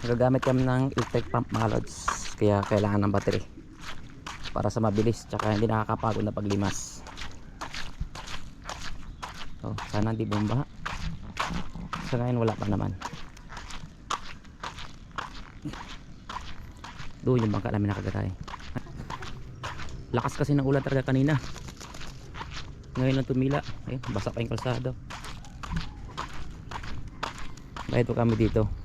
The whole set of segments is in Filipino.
Gagamit kami ng electric pump mga lods. Kaya kailangan ng battery. Para sa mabilis. Tsaka hindi nakakapagod na paglimas. Oh, sana hindi bumba. Sa ngayon wala pa naman. Doon yung bangka namin nakagatay. Lakas kasi ng ulan talaga kanina. Ngayon lang tumila. Ayun, basa pa yung kalsado. Ito kami dito.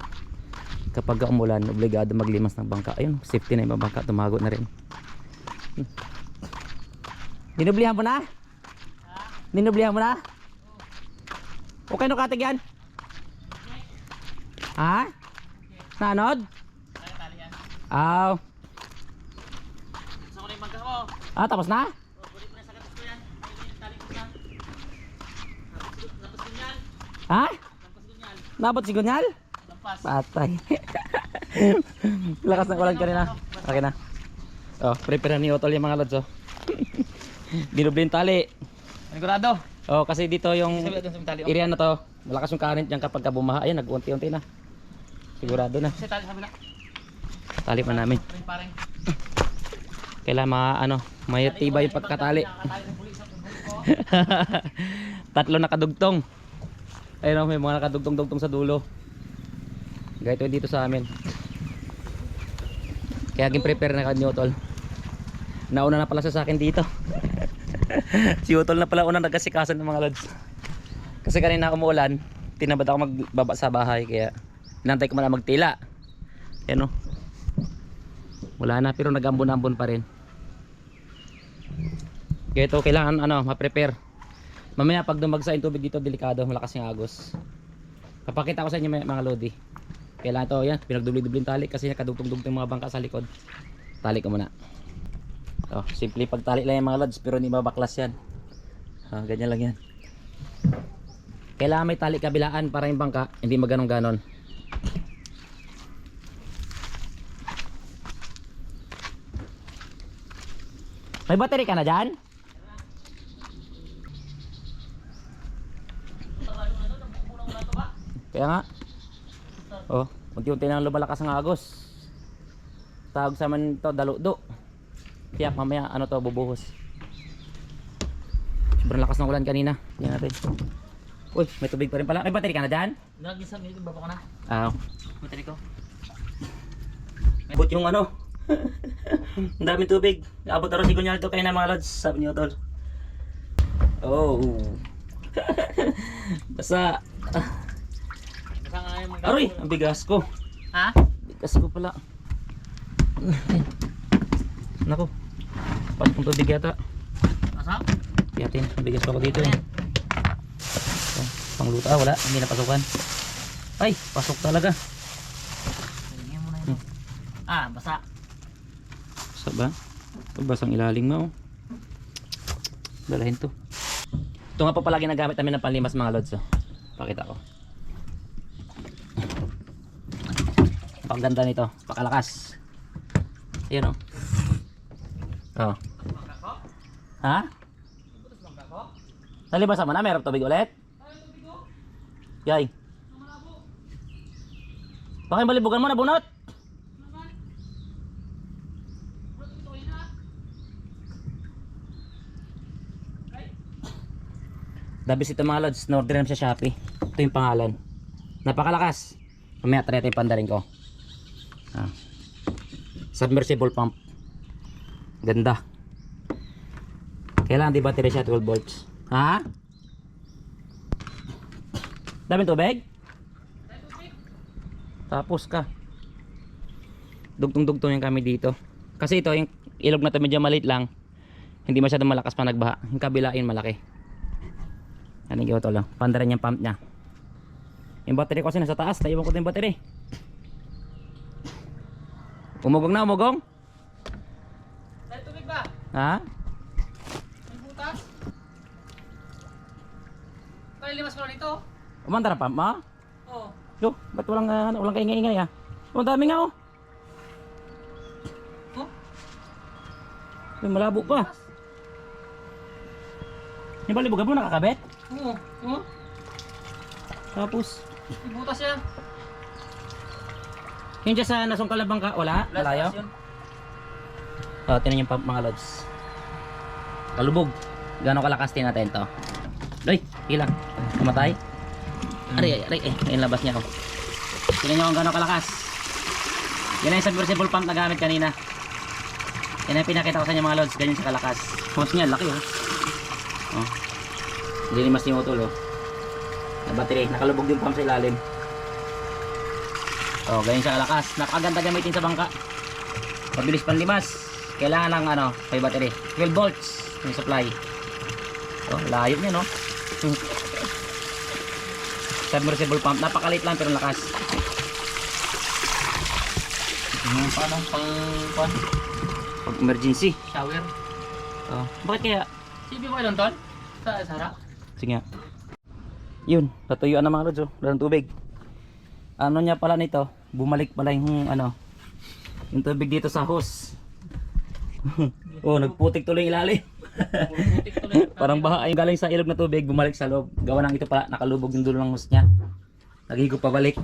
Kapag umulan, obligado maglimas ng bangka. Ayun, safety na yung bangka. Tumago na rin. Hmm. Dinublihan mo na? Dinublihan mo na? Okay no katig yan? Ha? Nanod? Aw. Ah, tapos na? Ha? Nabot si Gunyal? Patay. Lakas ng ulan kanina. Okay na. Oh, prepare ni Otol yung mga lods oh. Yung tali. Sigurado. Oh, kasi dito yung oh. area na to, malakas yung current diyan kapag ka bumaha. Ayan, nag-unti-unti na. Sigurado na. Kasi tali sabi na. Tali pa namin. Kailangan mga ano, may tibay yung pagkatali. Tatlo nakadugtong. Ayun oh, may mga nakadugtong-dugtong sa dulo. Ito dito sa amin. Kaya gin prepare na ka ni Utol. Nauna na pala sa akin dito. si Utol na pala unang nagkasikasan ng mga lods. Kasi kanina umuulan, tinabad ako magbaba sa bahay kaya inantay ko muna magtila. Yan oh. Wala na pero nagambon-ambon pa rin. Kaya ito kailangan ano, ma-prepare. Mamaya pag dumagsa yung tubig dito, delikado, malakas yung agos. Papakita ko sa inyo mga lodi. Kailangan ito, yan, pinagdubli-dubli yung tali kasi nakadugtong-dugtong mga bangka sa likod. Tali ko muna. Oh, simple pagtali lang yung mga lods pero hindi mabaklas yan. Ah, ganyan lang yan. Kailangan may tali kabilaan para yung bangka hindi maganon-ganon. May battery ka na dyan? Kaya nga. Oh, unti-unti nang lumalakas ang agos. Tawag sa man to daludo. Tiyak mamaya ano to bubuhos. Sobrang lakas ng ulan kanina. Tingnan natin. Uy, may tubig pa rin pala. May battery ka na dyan? Sa mga baba ko na. Ah, Matali ko. Abot yung ano. Ang daming tubig. Abot na rin si Gunyaldo kayo na mga lods. Sabi niyo tol. Oh. Basta. Ah, Basta nga yung mga aroy, ang bigas ko. Ha? Bigas ko pala. Nako. Pasok ng tubig yata. Asa? Tiyatin, ang bigas ako dito. Eh. Oh, pangluto. Ah, wala. Hindi napasukan. Ay, pasok talaga. Ito. Ah, basa. Sa ba? Basang ilalim mo. Dalahin to. Ito nga po pala ginagamit namin ng panlimas mga lods. Oh. Pakita ko. Ang ganda nito. Pakalakas. Ayan oh. Oh. Ha? Nalibasan mo na? Meron tubig ulit? Yay. Bakit malibugan mo na bunot? Dabis ito mga lods. Na-order namin sa Shopee. Ito yung pangalan. Napakalakas. Mamaya try natin yung pandarin ko. Submersible pump. Ganda. Kailangan di battery siya 12 volts. Ha? Daming tubig? Tapos ka. Dugtong-dugtong yung kami dito. Kasi ito, yung ilog na ito medyo maliit lang. Hindi masyadong malakas pa nagbaha. Yung kabilain malaki. Ano yung ito lang. Pandaran yung pump niya. Yung battery kasi nasa taas. Naiwan ko ito yung battery. Umugong na, umugong. Ay, tubig ba? Ha? May butas? Kaya limas ko lang ito. Umandar ang pump mo? Oo. Yo, ba't walang, uh, walang kaingay-ingay ah? Oh, dami nga oh. Oh, May malabo pa. Yung balibugan mo nakakabit? oo. Oo. Tapos, May butas yan. Yung dyan sa nasungkal na bangka, wala? Malayo? Oh, tinan yung pump mga lods. Kalubog. Gano'ng kalakas din natin to? Ay, hilang. Kumatay? Aray, aray, aray. Ayun labas niya, oh. Tingnan nyo kung gano'ng kalakas. Yan na yung submersible pump na gamit kanina. Yan ang pinakita ko sa inyo mga lods. Ganyan sa kalakas. Hose niya, laki, oh. Oh. Lilimas yung utol, oh. Na battery. Nakalubog yung pump sa ilalim. Oh, ganyan siya kalakas. Napakaganda gamitin sa bangka. Mabilis panlimas. Kailangan ng ano, may battery. 12 volts yung supply. Oh, layo niya, no? Submersible pump. Napakaliit lang pero lakas. Yung paano pang pan? Pag emergency. Shower. Oh. Bakit kaya? Sibi ko ilang ton? Sa Sara? Sige nga. Yun, natuyuan na mga lods, oh. Wala ng tubig. Ano niya pala nito? Bumalik pala yung ano, yung tubig dito sa hose. oh, nagputik tuloy yung ilalim. Parang baha yung galing sa ilog na tubig, bumalik sa loob. Gawa ng ito pala, nakalubog yung dulo ng hose niya. Nagigop pabalik.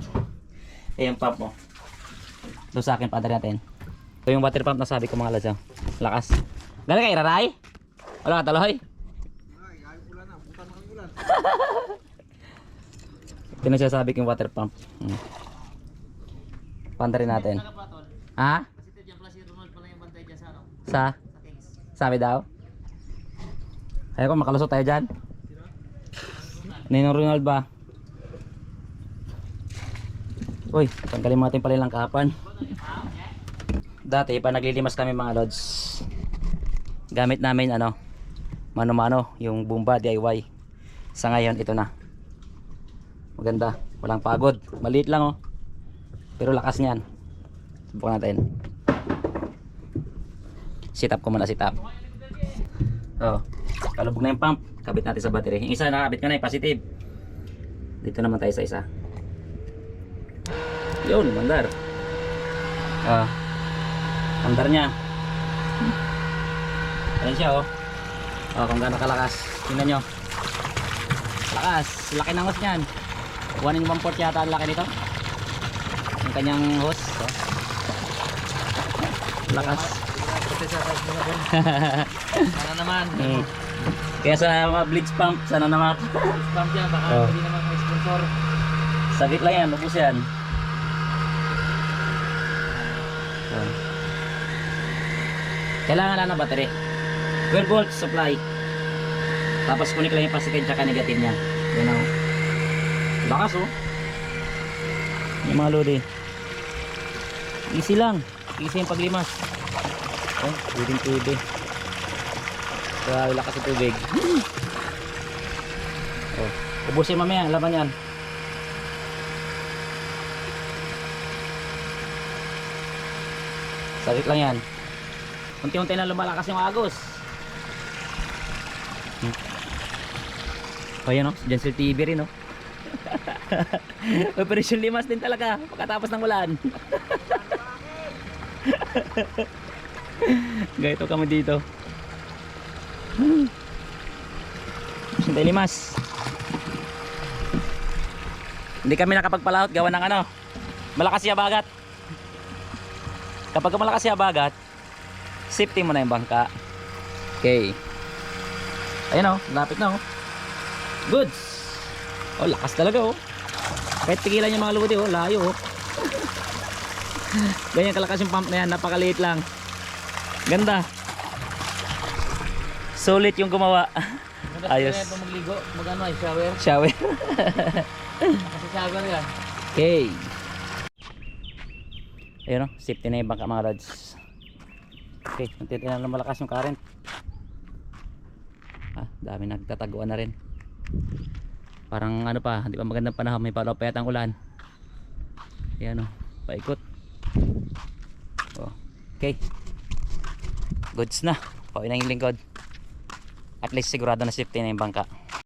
Ayan pump mo. Ito sa akin, padre natin. Ito yung water pump na sabi ko mga lods, oh. Lakas. Galing kay Raray? Wala ka taloy? Ito na siya sabi ko yung water pump. Hmm. Panda rin natin. Ha? Sa ano? Sabi daw? Ayaw ko makalusot tayo dyan. Ninong Ronald ba? Uy, tanggalin mo natin pala yung kapan. Dati pa naglilimas kami mga lods. Gamit namin ano, mano-mano, yung Bumba DIY. Sa ngayon ito na. Maganda, walang pagod. Maliit lang oh. Pero lakas niyan. Subukan natin. Sit up ko muna sit up. Oh, kalubog na yung pump. Kabit natin sa battery. Yung isa nakabit ka na yung positive. Dito naman tayo sa isa. Yun, mandar. Ah. Mandar niya. Ayan siya oh. Oh, kung gaano kalakas. Tingnan nyo. Lakas. Laki ng hose niyan. 1 in 1 port yata ang laki nito. Yung kanyang hose. Oh. Lakas. Sana naman. Mm. Kaya sa mga bleach pump, sana naman. Spam dyan. Baka Oh. pwede naman may sponsor. Sagit lang yan, ubus yan. So. Kailangan lang ng battery. 12 volts supply. Tapos kunik lang yung positive tsaka negative niya. Yan o. Lakas oh. Yung mga lodi. Easy lang. Easy yung paglimas. Oh, pwedeng pwede. Kaya lakas yung tubig. Oh, ubusin mamaya, ang laman yan. Saglit lang yan. Unti-unti na lumalakas yung agos. Hmm. O yan o, Jensel TV rin o. Operation Limas din talaga pagkatapos ng ulan. Ganito kami dito. Sintay Limas. Hindi kami nakapagpalahot gawa ng ano. Malakas yung bagat. Kapag malakas yung bagat, safety mo na yung bangka. Okay. Ayan o, lapit na o. Goods. Oh, lakas talaga oh. Kahit pigilan yung mga lodi oh, layo oh. Ganyan kalakas yung pump na yan, napakaliit lang. Ganda. Solid yung gumawa. Ayos. Kaya magligo. Magano ay shower. Shower. Kasi shower yan. Okay. Ayun o, safety na yung bangka mga rods. Okay, unti na lumalakas yung current. Ah, dami nagtataguan na rin. Parang ano pa, hindi pa magandang panahon, may palopet ang ulan. Ayan o, paikot. Oh, okay. Goods na. Pauwi na yung lingkod. At least sigurado na safety na yung bangka.